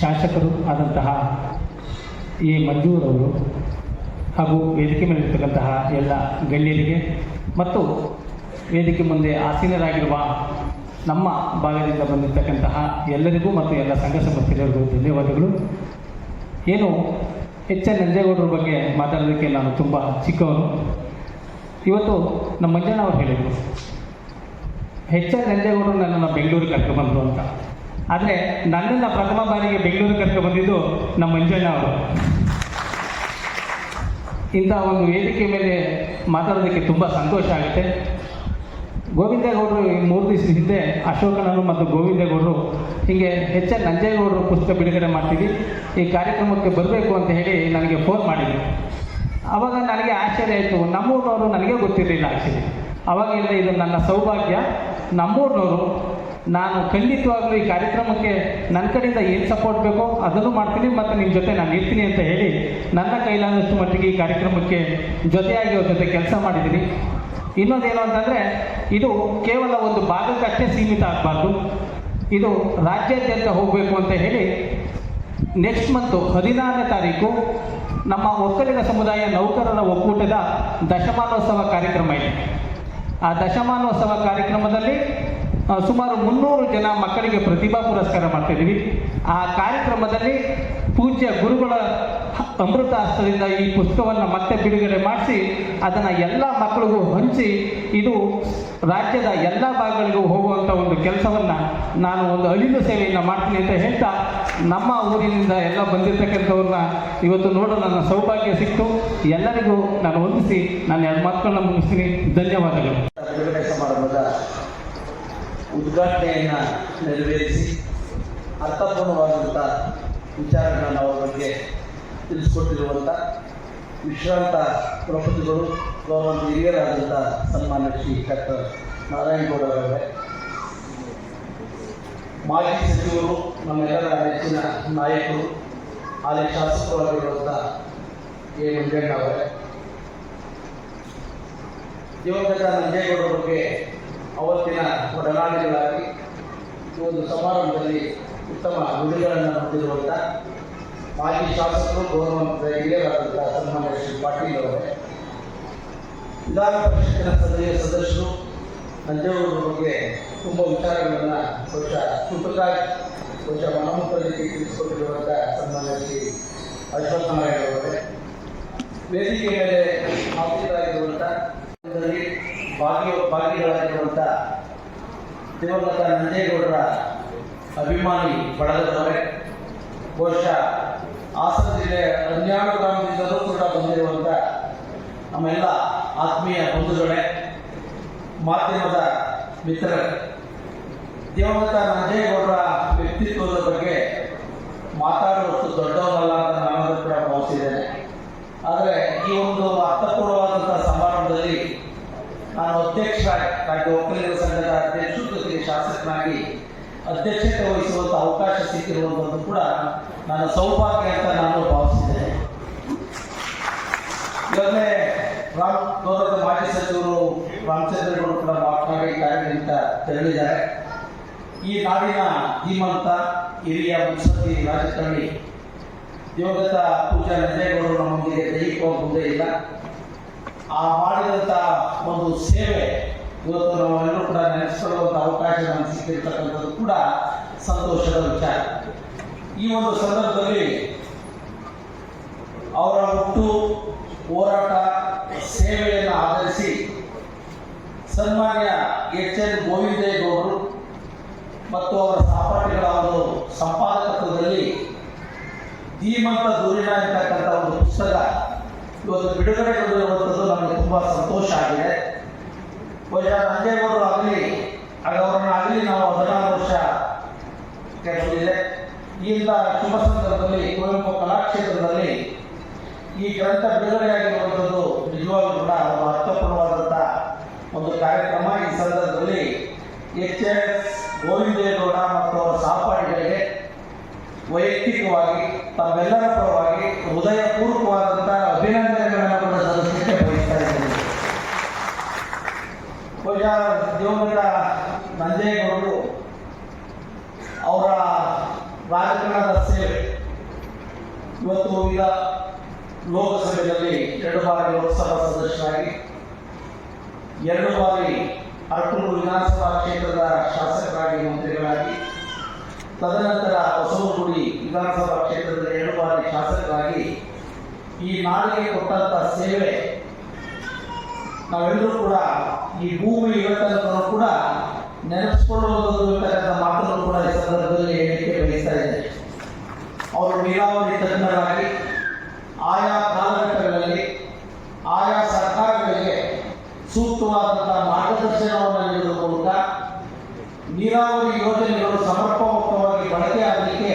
ಶಾಸಕರು ಆದಂತಹ ಎ. ಮಂಜೂರವರು ಹಾಗೂ ವೇದಿಕೆ ಮೇಲೆ ಮೇಲಿರ್ತಕ್ಕಂತಹ ಎಲ್ಲ ಗಣ್ಯರಿಗೆ ಮತ್ತು ವೇದಿಕೆ ಮುಂದೆ ಆಸೀನರಾಗಿರುವ ನಮ್ಮ ಭಾಗದಿಂದ ಬಂದಿರತಕ್ಕಂತಹ ಎಲ್ಲರಿಗೂ ಮತ್ತು ಎಲ್ಲ ಸಂಘ ಸಂಸ್ಥೆಗಳಿಗೂ ಧನ್ಯವಾದಗಳು. ಏನು ಎಚ್ ಎನ್ ನಂಜೇಗೌಡರ ಬಗ್ಗೆ ಮಾತಾಡೋದಕ್ಕೆ ನಾನು ತುಂಬ ಚಿಕ್ಕವನು. ಇವತ್ತು ನಮ್ಮ ಮಂಜಣ್ಣ ಅವರು ಹೇಳಿದರು, ಎಚ್ ಎನ್ ನಂಜೇಗೌಡರು ನನ್ನನ್ನು ಬೆಂಗಳೂರಿಗೆ ಕರ್ಕೊಂಡ್ಬಂದರು ಅಂತ. ಆದರೆ ನನ್ನನ್ನು ಪ್ರಥಮ ಬಾರಿಗೆ ಬೆಂಗಳೂರಿಗೆ ಕರ್ಕೊಂಡ್ಬಂದಿದ್ದು ನಮ್ಮ ಮಂಜಣ್ಣ ಅವರು. ಇಂಥ ಒಂದು ವೇದಿಕೆ ಮೇಲೆ ಮಾತಾಡೋದಕ್ಕೆ ತುಂಬ ಸಂತೋಷ ಆಗುತ್ತೆ. ಗೋವಿಂದೇಗೌಡರು ಈ ಮೂರು ದಿವಸ ಹಿಂದೆ ಅಶೋಕನನ್ನು ಮತ್ತು ಗೋವಿಂದೇಗೌಡರು ಹೀಗೆ ಎಚ್ ಎನ್ ನಂಜೇಗೌಡರು ಪುಸ್ತಕ ಬಿಡುಗಡೆ ಮಾಡ್ತೀವಿ ಈ ಕಾರ್ಯಕ್ರಮಕ್ಕೆ ಬರಬೇಕು ಅಂತ ಹೇಳಿ ನನಗೆ ಫೋನ್ ಮಾಡಿದರು. ಆವಾಗ ನನಗೆ ಆಶ್ಚರ್ಯ ಆಯಿತು. ನಮ್ಮೂರಿನವರು ನನಗೆ ಗೊತ್ತಿರಲಿಲ್ಲ ಆ್ಯಕ್ಚುಲಿ ಅವಾಗಿಂದ ಇದು ನನ್ನ ಸೌಭಾಗ್ಯ. ನಮ್ಮೂರಿನವರು ನಾನು ಖಂಡಿತವಾಗ್ಲೂ ಈ ಕಾರ್ಯಕ್ರಮಕ್ಕೆ ನನ್ನ ಕಡೆಯಿಂದ ಏನು ಸಪೋರ್ಟ್ ಬೇಕೋ ಅದನ್ನು ಮಾಡ್ತೀನಿ ಮತ್ತು ನಿಮ್ಮ ಜೊತೆ ನಾನು ಇರ್ತೀನಿ ಅಂತ ಹೇಳಿ ನನ್ನ ಕೈಲಾದಷ್ಟು ಮಟ್ಟಿಗೆ ಈ ಕಾರ್ಯಕ್ರಮಕ್ಕೆ ಜೊತೆಯಾಗಿ ಅವ್ರ ಜೊತೆ ಕೆಲಸ ಮಾಡಿದ್ದೀನಿ. ಇನ್ನೊಂದೇನು ಅಂತಂದರೆ ಇದು ಕೇವಲ ಒಂದು ಭಾಗಕ್ಕಷ್ಟೇ ಸೀಮಿತ ಆಗಬಾರ್ದು. ಇದು ರಾಜ್ಯಾದ್ಯಂತ ಹೋಗಬೇಕು ಅಂತ ಹೇಳಿ ನೆಕ್ಸ್ಟ್ ಮಂತ್ ಹದಿನಾರನೇ ತಾರೀಕು ನಮ್ಮ ಒಕ್ಕಲಿಗ ಸಮುದಾಯ ನೌಕರರ ಒಕ್ಕೂಟದ ದಶಮಾನೋತ್ಸವ ಕಾರ್ಯಕ್ರಮ ಇದೆ. ಆ ದಶಮಾನೋತ್ಸವ ಕಾರ್ಯಕ್ರಮದಲ್ಲಿ ಸುಮಾರು ಮುನ್ನೂರು ಜನ ಮಕ್ಕಳಿಗೆ ಪ್ರತಿಭಾ ಪುರಸ್ಕಾರ ಮಾಡ್ತಿದ್ದೀವಿ. ಆ ಕಾರ್ಯಕ್ರಮದಲ್ಲಿ ಪೂಜ್ಯ ಗುರುಗಳ ಹ- ಅಮೃತ ಹಸ್ತದಿಂದ ಈ ಪುಸ್ತಕವನ್ನು ಮತ್ತೆ ಬಿಡುಗಡೆ ಮಾಡಿಸಿ, ಅದನ್ನು ಎಲ್ಲ ಮಕ್ಕಳಿಗೂ ಹಂಚಿ, ಇದು ರಾಜ್ಯದ ಎಲ್ಲ ಭಾಗಗಳಿಗೂ ಹೋಗುವಂಥ ಒಂದು ಕೆಲಸವನ್ನು ನಾನು ಒಂದು ಅಳಿಲು ಸೇವೆಯನ್ನು ಮಾಡ್ತೀನಿ ಅಂತ ಹೇಳ್ತಾ, ನಮ್ಮ ಊರಿನಿಂದ ಎಲ್ಲ ಬಂದಿರತಕ್ಕಂಥವ್ರನ್ನ ಇವತ್ತು ನೋಡೋ ನನ್ನ ಸೌಭಾಗ್ಯ ಸಿಕ್ತು. ಎಲ್ಲರಿಗೂ ನಾನು ವಂದಿಸಿ, ನಾನು ಎರಡು ಮಾತುಗಳನ್ನ ಮುಗಿಸ್ತೀನಿ. ಧನ್ಯವಾದಗಳು. ಬಿಡುಗಡೆ ಸಮಾರಂಭದ ಉದ್ಘಾಟನೆಯನ್ನು ನೆರವೇರಿಸಿ ಅರ್ಥಪೂರ್ಣವಾದಂಥ ವಿಚಾರಗಳನ್ನು ಅವರ ಬಗ್ಗೆ ತಿಳಿಸ್ಕೊಟ್ಟಿರುವಂಥ ವಿಶ್ರಾಂತ ಪ್ರಪತಿಗಳು ಗೌರವ ಹಿರಿಯರಾದಂಥ ಸನ್ಮಾನ್ಯ ಶ್ರೀ ಡಾಕ್ಟರ್ ನಾರಾಯಣಗೌಡರವರೇ ಮಾಜಿ ಸಚಿವರು ನಮ್ಮೆಲ್ಲರ ನೆಚ್ಚಿನ ನಾಯಕರು, ಹಾಲಿ ಶಾಸಕರಾಗಿರುವಂಥ ಎ. ಮಂಜಣ್ಣ ಅವರೇ. ದಿವಂಗತ ನಂಜೇಗೌಡರ ಬಗ್ಗೆ ಅವತ್ತಿನ ಒಡನಾಡಿಗಳಾಗಿ ಈ ಒಂದು ಸಮಾರಂಭದಲ್ಲಿ ಉತ್ತಮ ನುಡಿಗಳನ್ನು ಹೊಂದಿರುವಂಥ ಮಾಜಿ ಶಾಸಕರು ಗೌರವಂತ ಹಿರಿಯರಾದಂಥ ಸನ್ಮಾನ್ಯ ಶ್ರೀ ಪಾಟೀಲ್ ಅವರೇ, ವಿಧಾನ ಪರಿಷತ್ತಿನ ಸದಸ್ಯ ಸದಸ್ಯರು ನಂಜೇಗೌಡರ ಬಗ್ಗೆ ತುಂಬ ವಿಚಾರಗಳನ್ನು ಬಹುಶಃ ತುಟುಕಾಗಿ ಬಹುಶಃ ಮನಮುಖರಿಗೆ ತಿಳಿಸಿಕೊಟ್ಟಿರುವಂಥ ಸನ್ಮಾನ್ಯ ಶ್ರೀ ಅಶ್ವಥ್ ನಾರಾಯಣ ಅವರೇ. ವೇದಿಕೆ ಮೇಲೆ ಇದರಲ್ಲಿ ಭಾಗಿ ಭಾಗಿಗಳಾಗಿರುವಂಥ ದಿವಂಗತ ನಂಜೇಗೌಡರ ಅಭಿಮಾನಿ ಬಳಗದವರೇ ಬಹುಶಃ ಹಾಸನ ಜಿಲ್ಲೆ ಹನ್ನೆರಡು ಗ್ರಾಮದಿಂದಲೂ ಕೂಡ ಬಂದಿರುವಂಥ ನಮ್ಮೆಲ್ಲ ಆತ್ಮೀಯ ಬಂಧುಗಳೇ, ಮಾಧ್ಯಮದ ಮಿತ್ರರೇ ದಿವಂಗತ ನಂಜೇಗೌಡರ ವ್ಯಕ್ತಿತ್ವದ ಬಗ್ಗೆ ಮಾತಾಡುವಷ್ಟು ದೊಡ್ಡವರಲ್ಲ ಅಂತ ನಾನು ಕೂಡ ಭಾವಿಸಿದ್ದೇನೆ. ಆದರೆ ಈ ಒಂದು ಅರ್ಥಪೂರ್ಣವಾದಂಥ ಸಮಾರಂಭದಲ್ಲಿ ನಾನು ಅಧ್ಯಕ್ಷರಾಗಿ ಒಕ್ಕಲಿಗರ ಸಂಘದ ಅಧ್ಯಕ್ಷ ಶಾಸಕನಾಗಿ ಅಧ್ಯಕ್ಷತೆ ವಹಿಸುವಂತಹ ಅವಕಾಶ ಸಿಕ್ಕಿರುವಂಥದ್ದು ಕೂಡ ನನ್ನ ಸೌಭಾಗ್ಯ ಅಂತ ನಾನು ಭಾವಿಸಿದ್ದೇನೆ ಈಗಾಗಲೇ ರಾಮ್ ಗೌರವದ ಮಾಜಿ ಸಚಿವರು ರಾಮಚಂದ್ರಗೌಡರು ಕೂಡ ಮಾತನಾಡಿ ಅಂತ ತೆರಳಿದ್ದಾರೆ ಈ ನಾಡಿನ ಧೀಮಂತ ಹಿರಿಯ ಮುತ್ಸದ್ದಿ ರಾಜಕಾರಣಿ ದಿವಂಗತ ಪೂಜಾ ನಂಜೇಗೌಡರು ನಮ್ಮೊಂದಿಗೆ ದೈಹಿಕವಾಗಿ ಮುಂದೆ ಇಲ್ಲ. ಆ ಮಾಡಿದಂಥ ಒಂದು ಸೇವೆ ಇವತ್ತು ನಾವೆಲ್ಲರೂ ಕೂಡ ನೆನೆಸ್ಕೊಳ್ಳುವಂಥ ಅವಕಾಶ ನಮ್ಗೆ ಸಿಕ್ಕಿರ್ತಕ್ಕಂಥದ್ದು ಕೂಡ ಸಂತೋಷದ ವಿಚಾರ. ಈ ಒಂದು ಸಂದರ್ಭದಲ್ಲಿ ಅವರ ಹುಟ್ಟು ಹೋರಾಟ ಸೇವೆಯನ್ನು ಆಧರಿಸಿ ಸನ್ಮಾನ್ಯ ಎಚ್ ಎನ್ ಗೋವಿಂದೇಗೌಡರು ಮತ್ತು ಅವರ ಸಹಪಾಠಿಗಳ ಒಂದು ಸಂಪಾದಕತ್ವದಲ್ಲಿ ಧೀಮಂತ ದೂರಿನ ಇರ್ತಕ್ಕಂಥ ಒಂದು ಪುಸ್ತಕ ಇವತ್ತು ಬಿಡುಗಡೆಗೊಂಡಿರುವಂಥದ್ದು ನಮಗೆ ತುಂಬ ಸಂತೋಷ ಆಗಿದೆ. ಬಹುಶಃ ನಂಜೇಗೌಡರು ಆಗಲಿ ಆಗ ಅವರನ್ನ ಆಗಲಿ ನಾವು ಹದಿನಾರು ವರ್ಷ ಕೆಲಸದಿದೆ ಇಂಥ ಶುಭ ಸಂದರ್ಭದಲ್ಲಿ ಕುವೆಂಪು ಕಲಾಕ್ಷೇತ್ರದಲ್ಲಿ ಈ ಗ್ರಂಥ ಬಿಡುಗಡೆಯಾಗಿರುವಂಥದ್ದು ನಿಜವಾಗ್ಲೂ ಕೂಡ ಒಂದು ಅರ್ಥಪೂರ್ಣವಾದಂಥ ಒಂದು ಕಾರ್ಯಕ್ರಮ. ಈ ಸಂದರ್ಭದಲ್ಲಿ ಎಚ್ ಎಸ್ ಗೋವಿಂದೇಗೌಡ ಮತ್ತು ಅವರ ಸಹಪಾಠಿಗಳಿಗೆ ವೈಯಕ್ತಿಕವಾಗಿ ತಮ್ಮೆಲ್ಲರ ಪರವಾಗಿ ಹೃದಯಪೂರ್ವಕವಾದಂಥ ಅಭಿನಂದನೆಗಳನ್ನು ಕೂಡ ಸಲ್ಲಿಸಲಿಕ್ಕೆ ಬಯಸ್ತಾ ಇದ್ದೇನೆ ಬಹುಶಃ ದಿವಂಗತ ನಂಜೇಗೌಡರು ಅವರ ರಾಜಕಾರಣದ ಸೇವೆ ಇವತ್ತು ಈಗ ಲೋಕಸಭೆಯಲ್ಲಿ ಎರಡು ಬಾರಿ ಲೋಕಸಭಾ ಸದಸ್ಯರಾಗಿ, ಎರಡು ಬಾರಿ ಅರ್ಕೂರು ವಿಧಾನಸಭಾ ಕ್ಷೇತ್ರದ ಶಾಸಕರಾಗಿ ಮಂತ್ರಿಗಳಾಗಿ, ತದನಂತರ ಹೊಸಗುಡಿ ವಿಧಾನಸಭಾ ಕ್ಷೇತ್ರದ ಎರಡು ಬಾರಿ ಶಾಸಕರಾಗಿ ಈ ನಾಡಿಗೆ ಕೊಟ್ಟಂತ ಸೇವೆ ನಾವೆಲ್ಲರೂ ಕೂಡ ಈ ಭೂಮಿ ಇವತ್ತನ್ನು ಕೂಡ ಇರ್ತಕ್ಕಂಥ ಮಾತನ್ನು ಕೂಡ ಈ ಸಂದರ್ಭದಲ್ಲಿ ಹೇಳಿಕೆ ಬಯಸ್ತಾ ಇದೆ ಅವರು ನೀರಾವರಿ ತಜ್ಞರಾಗಿ ಆಯಾ ಕಾಲಘಟ್ಟಗಳಲ್ಲಿ, ಆಯಾ ಸರ್ಕಾರಗಳಿಗೆ ಸೂಕ್ತವಾದಂತಹ ಮಾರ್ಗದರ್ಶನವನ್ನು ನೀಡುವ ಮೂಲಕ ನೀರಾವರಿ ಯೋಜನೆಗಳು ಸಮರ್ಪಕವಾಗಿ ಬಳಕೆ ಆಗಲಿಕ್ಕೆ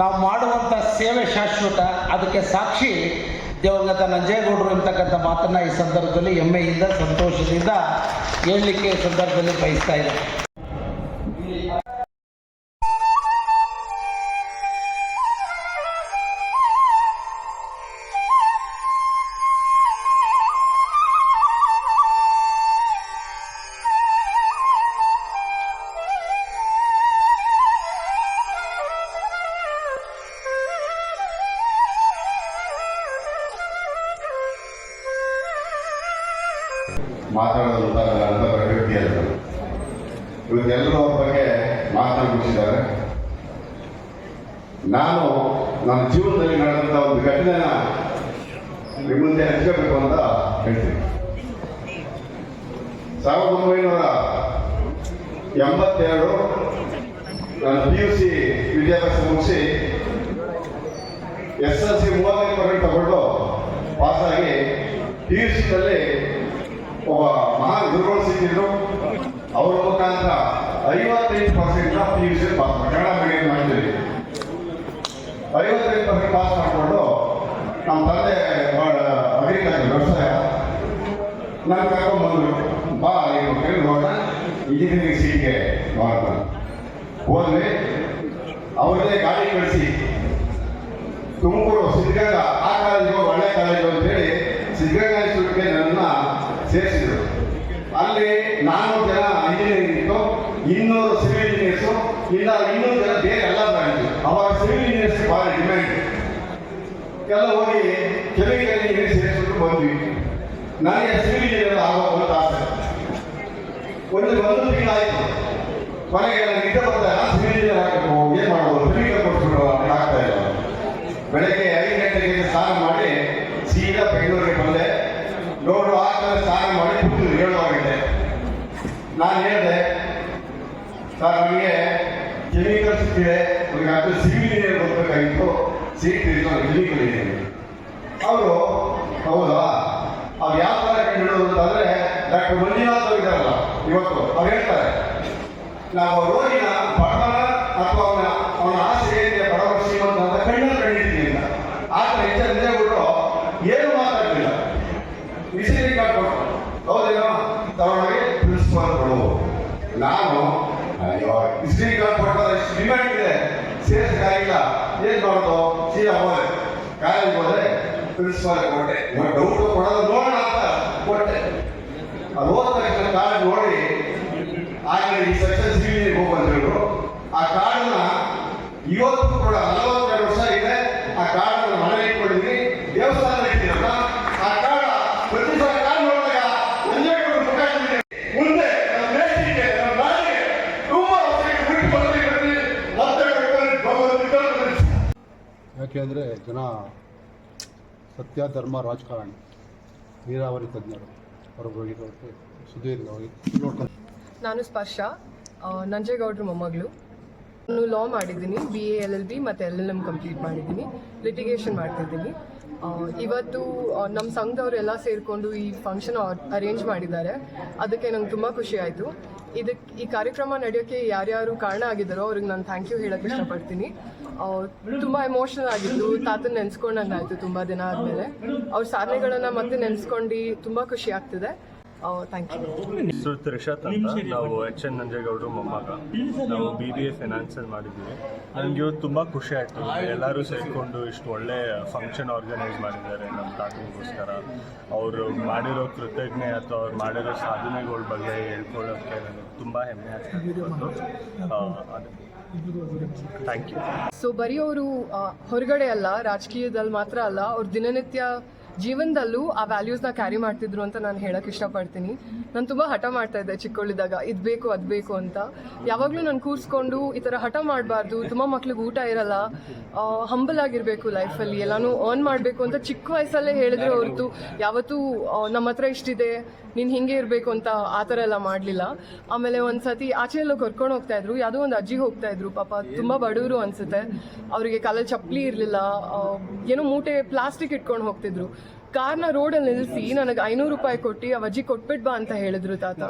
ನಾವು ಮಾಡುವಂಥ ಸೇವೆ ಶಾಶ್ವತ. ಅದಕ್ಕೆ ಸಾಕ್ಷಿ ದಿವಂಗತ ನಂಜೇಗೌಡರು ಅಂತಕ್ಕಂಥ ಮಾತನ್ನು ಈ ಸಂದರ್ಭದಲ್ಲಿ ಹೆಮ್ಮೆಯಿಂದ, ಸಂತೋಷದಿಂದ ಹೇಳಲಿಕ್ಕೆ ಈ ಸಂದರ್ಭದಲ್ಲಿ ಬಯಸ್ತಾ ಇದ್ದೇನೆ. ಮಾತನಾಡಿಸಿದ್ದಾರೆ ನಾನು ನನ್ನ ಜೀವನದಲ್ಲಿ ನಡೆದಂಥ ಒಂದು ಘಟನೆನ ನಿಮ್ಮ ಮುಂದೆ ಹಚ್ಚಬೇಕು ಅಂತ ಹೇಳ್ತೀನಿ. ಸಾವಿರದ ಒಂಬೈನೂರ ಎಂಬತ್ತೆರಡು ನಾನು ಪಿ ಯು ಸಿ ವಿದ್ಯಾಭ್ಯಾಸ ಮುಗಿಸಿ ಎಸ್ ಎಲ್ ಸಿ ಮೂವತ್ತೈದು ಪರ್ಸೆಂಟ್ ತಗೊಂಡು ಪಾಸಾಗಿ ಪಿ ಯು ಸಿನಲ್ಲಿ ಒಬ್ಬ ಮಹಾನ್ ಗುರುಗಳು ಸಿಕ್ಕಿದ್ರು ಅವ್ರ ಮುಖಾಂತರ ಐವತ್ತೈದು percent P U C pass Kannada medium ಮಾಡಿದ್ವಿ ಐವತ್ತೈದು ಪರ್ಸೆಂಟ್ ಪಾಸ್ ಮಾಡಿಕೊಂಡು ನಮ್ಮ ತಂದೆ ಅಗ್ರಿಕಲ್ಚರ್ ವ್ಯವಸಾಯ. ನಾನು ಕರ್ಕೊಂಡು ಬಂದರು. ಬಾ ನೀವು ನೋಡೋಣ. ಇಂಜಿನಿಯರಿಂಗ್ ಸೀಟ್ಗೆ ಮಾಡ್ತಾರೆ ಹೋದ್ವಿ. ಅವ್ರದೇ ಗಾಡಿ ಕಳಿಸಿ. ತುಮಕೂರು ಸಿದ್ಧಗಂಗಾ, ಆ ಕಾಲೇಜು ಒಳ್ಳೆ ಕಾಲೇಜು ಅಂತೇಳಿ ಸಿದ್ಧಗಂಗಾ ಇನ್ಸ್ಟಿಟ್ಯೂಟ್ಗೆ ನನ್ನ ಸೇರಿಸಿದ್ರು. ಅಲ್ಲಿ ನಾನ್ನೂರು ಜನ ಇನ್ನೂರು ಸಿವಿಲ್ ಇಂಜಿನಿಯರ್ಸು ಇಲ್ಲ ಇನ್ನೂರು ಜನ ಬೇರೆ ಎಲ್ಲ ಬ್ರಾಂಚ್ ಅವಾಗ ಸಿವಿಲ್ ಇಂಜಿನಿಯರ್ಸ್ ಭಾಳ ಡಿಮ್ಯಾಂಡ್ ಎಲ್ಲ ಹೋಗಿ ಕೆಮಿಕಲ್ ಇಂಜಿನಿಯರ್ ಸೇರಿಸ್ಬಿಟ್ಟು ಬಂದ್ವಿ ನನಗೆ ಸಿವಿಲ್ ಇಂಜಿನಿಯರ್ ಆಗಬೇಕು ಅಂತ ಆಸೆ ಒಂದು ಒಂದು ತಿಂಗಳಾಯ್ತು ಕೊನೆಗೆ ನನಗೆ ನಿದ್ದೆ ಬರ್ತಾ ಇಲ್ಲ ಸಿವಿಲ್ ಇಂಜಿನಿಯರ್ ಆಗಬೇಕು ಏನ್ ಮಾಡೋದು ಕೆಮಿಕಲ್ ಕೊಟ್ಬಿಟ್ಟು ಆಗ್ತಾ ಇಲ್ಲ ಬೆಳಗ್ಗೆ ಐದು ಗಂಟೆಗೆ ಸ್ನಾನ ಮಾಡಿ ಸೀದಾ ಬೆಂಗಳೂರಿಗೆ ಬಂದೆ ನೋಡು ಆದ್ಮೇಲೆ ಸ್ನಾನ ಮಾಡಿ ಕೂತಿದ್ರು ಏಳುವಾಗಿದೆ ನಾನು ಹೇಳಿದೆ ಸರ್ ನಮಗೆ ಕೆಮಿಕಲ್ ಸಿಕ್ಕಿದೆ ನಮಗೆ ಅದು ಸಿವಿಲ್ ಇಂಜಿನಿಯರ್ ಹೋಗ್ಬೇಕಾಗಿತ್ತು ಸೀಟ್ ಇತ್ತು ಕೆಮಿಕಲ್ ಇದೆ ಅವರು, ಹೌದಾ? ಅವ್ರು ಯಾವ ಥರ ಕಂಡು ಅಂತಂದ್ರೆ ಡಾಕ್ಟರ್ ಮಂಜುನಾಥ್ ಇದ್ದಾರಲ್ಲ ಇದಾರಲ್ಲ ಇವತ್ತು, ಅವ್ರು ಹೇಳ್ತಾರೆ. ನಾವು ರೋಗಿನ ಬಡವನ ಅಥವಾ ಅವನ ಅವನ ಆಸೆ ಏನಿದೆ ಬಡವ ಶ್ರೀಮಂತ ಅಂತ ಕಣ್ಣಲ್ಲಿ ಕಂಡಿದ್ದೀನಿ ಅಂತ ಆದ್ರೆ ಹೆಚ್ಚು ನಿಜಬಿಟ್ಟು ಏನು ಮಾತಾಡಲಿಲ್ಲ ವಿಸಿಟಿಂಗ್ ಕಾರ್ಡ್ ಕೊಟ್ಟು ಹೌದೇನೋ ತಗೊಂಡೋಗಿ ಪ್ರಿನ್ಸಿಪಾಲ್ ಕೊಡು ನಾನು ವಿಸಿಟಿಂಗ್ ಕಾರ್ಡ್ ಕೊಟ್ಟರೆ ಇಷ್ಟು ಡಿಮ್ಯಾಂಡ್ ಇದೆ ಸೇರಿಸಕ್ಕಾಗಿಲ್ಲ ಏನ್ ಮಾಡೋದು ಸೀದಾ ಹೋದೆ ಕಾಲೇಜ್ ಹೋದ್ರೆ ಪ್ರಿನ್ಸಿಪಾಲ್ ಕೊಟ್ಟೆ. ಡೌಟ್ ಕೊಡೋದು ನೋಡೋಣ ಅಂತ ಕೊಟ್ಟೆ. ಅದು ಹೋದ ತಕ್ಷಣ ಕಾರ್ಡ್ ನೋಡಿ ಆಗಲೇ ಈ ಸೆಕ್ಷನ್ ಸಿವಿಲ್ ಹೋಗ್ಬಂದ್ರು ಆ ಕಾರ್ಡ್ನ ಇವತ್ತು ಕೂಡ ನಲವತ್ತೆರಡು ಯಾಕೆಂದರೆ ಜನ ಸತ್ಯ, ಧರ್ಮ, ರಾಜಕಾರಣಿ, ನೀರಾವರಿ ತಜ್ಞರು ಹೊರಗೆ ಸುದೀರ್ಘ ಸುದೀರ್ಘವಾಗಿ ನೋಡ್ಕೊಂಡು ನಾನು ಸ್ಪರ್ಶ ನಂಜೇಗೌಡ್ರ ಮೊಮ್ಮಗಳು. ನಾನು ಲಾ ಮಾಡಿದ್ದೀನಿ B A L L B ಮತ್ತು ಎಲ್ ಎಲ್ ಎಂ ಕಂಪ್ಲೀಟ್ ಮಾಡಿದ್ದೀನಿ ಲಿಟಿಗೇಷನ್ ಮಾಡ್ತಿದ್ದೀನಿ. ಇವತ್ತು ನಮ್ಮ ಸಂಘದವರೆಲ್ಲ ಸೇರಿಕೊಂಡು ಈ ಫಂಕ್ಷನ್ ಅರೇಂಜ್ ಮಾಡಿದ್ದಾರೆ. ಅದಕ್ಕೆ ನಂಗೆ ತುಂಬ ಖುಷಿ ಆಯಿತು. ಇದಕ್ಕೆ ಈ ಕಾರ್ಯಕ್ರಮ ನಡೆಯೋಕ್ಕೆ ಯಾರ್ಯಾರು ಕಾರಣ ಆಗಿದ್ದಾರೋ ಅವ್ರಿಗೆ ನಾನು ಥ್ಯಾಂಕ್ ಯು ಹೇಳೋಕ್ಕೆ ಇಷ್ಟಪಡ್ತೀನಿ. ತುಂಬ ಎಮೋಷನಲ್ ಆಗಿತ್ತು ತಾತನ ನೆನೆಸ್ಕೊಂಡಂಗಾಯಿತು ತುಂಬ ದಿನ ಆದಮೇಲೆ. ಅವ್ರ ಸಾಧನೆಗಳನ್ನ ಮತ್ತೆ ನೆನೆಸ್ಕೊಂಡು ತುಂಬ ಖುಷಿ ಆಗ್ತಿದೆ. ಥ್ಯಾಂಕ್ ಯು ತ್ರಿಷತ್ ಅಂತ. ನಾವು ಎಚ್ ಎನ್ ನಂಜೇಗೌಡರು ಮೊಮ್ಮಗ. ನಾವು ಬಿ ಬಿ ಎ ಫೈನಾನ್ಸಲ್ಲಿ ಮಾಡಿದ್ದೀವಿ ನನಗೆ ಇವತ್ತು ತುಂಬ ಖುಷಿ ಆಯಿತು. ಎಲ್ಲರೂ ಸೇರಿಕೊಂಡು ಇಷ್ಟು ಒಳ್ಳೆ ಫಂಕ್ಷನ್ ಆರ್ಗನೈಸ್ ಮಾಡಿದ್ದಾರೆ ನಮ್ಮ ತಾತನಿಗೋಸ್ಕರ. ಅವರು ಮಾಡಿರೋ ಕೃತಜ್ಞೆ ಅಥವಾ ಅವ್ರು ಮಾಡಿರೋ ಸಾಧನೆಗಳ ಬಗ್ಗೆ ಹೇಳ್ಕೊಳ್ಳೋಕೆ ನನಗೆ ತುಂಬ ಹೆಮ್ಮೆ ಆಗ್ತದೆ ಥ್ಯಾಂಕ್ ಯು ಸೊ ಬರೀ ಅವರು ಹೊರಗಡೆ ಅಲ್ಲ ರಾಜಕೀಯದಲ್ಲಿ ಮಾತ್ರ ಅಲ್ಲ ಅವ್ರ ದಿನನಿತ್ಯ ಜೀವನದಲ್ಲೂ ಆ ವ್ಯಾಲ್ಯೂಸ್ನ ಕ್ಯಾರಿ ಮಾಡ್ತಿದ್ರು ಅಂತ ನಾನು ಹೇಳೋಕೆ ಇಷ್ಟಪಡ್ತೀನಿ. ನಾನು ತುಂಬ ಹಠ ಮಾಡ್ತಾ ಇದ್ದೆ ಚಿಕ್ಕವಳಿದ್ದಾಗ ಇದು ಬೇಕು, ಅದು ಬೇಕು ಅಂತ. ಯಾವಾಗಲೂ ನಾನು ಕೂರಿಸ್ಕೊಂಡು ಈ ಥರ ಹಠ ಮಾಡಬಾರ್ದು, ತುಂಬ ಮಕ್ಳಿಗೆ ಊಟ ಇರಲ್ಲ ಹಂಬಲ್ ಆಗಿರಬೇಕು ಲೈಫಲ್ಲಿ ಎಲ್ಲನೂ ಅರ್ನ್ ಮಾಡಬೇಕು ಅಂತ ಚಿಕ್ಕ ವಯಸ್ಸಲ್ಲೇ ಹೇಳಿದ್ರೆ ಹೊರತು, ಯಾವತ್ತೂ ನಮ್ಮ ಹತ್ರ ಇಷ್ಟಿದೆ, ನೀನು ಹಿಂಗೆ ಇರಬೇಕು ಅಂತ ಆ ಥರ ಎಲ್ಲ ಮಾಡಲಿಲ್ಲ. ಆಮೇಲೆ ಒಂದು ಸತಿ ಆಚೆ ಎಲ್ಲ ಕರ್ಕೊಂಡು ಹೋಗ್ತಾ ಇದ್ರು, ಯಾವುದೋ ಒಂದು ಅಜ್ಜಿ ಹೋಗ್ತಾ ಇದ್ರು, ಪಾಪ ತುಂಬ ಬಡವರು ಅನ್ಸುತ್ತೆ. ಅವರಿಗೆ ಕಾಲಲ್ಲಿ ಚಪ್ಪಲಿ ಇರಲಿಲ್ಲ ಏನೋ ಮೂಟೆ ಪ್ಲಾಸ್ಟಿಕ್ ಇಟ್ಕೊಂಡು ಹೋಗ್ತಿದ್ರು. ಕಾರ್ನ ರೋಡಲ್ಲಿ ನಿಲ್ಲಿಸಿ ನನಗೆ ಐನೂರು ರೂಪಾಯಿ ಕೊಟ್ಟು ಆ ಅಜ್ಜಿ ಕೊಟ್ಬಿಟ್ ಬಾ ಅಂತ ಹೇಳಿದ್ರು ತಾತ.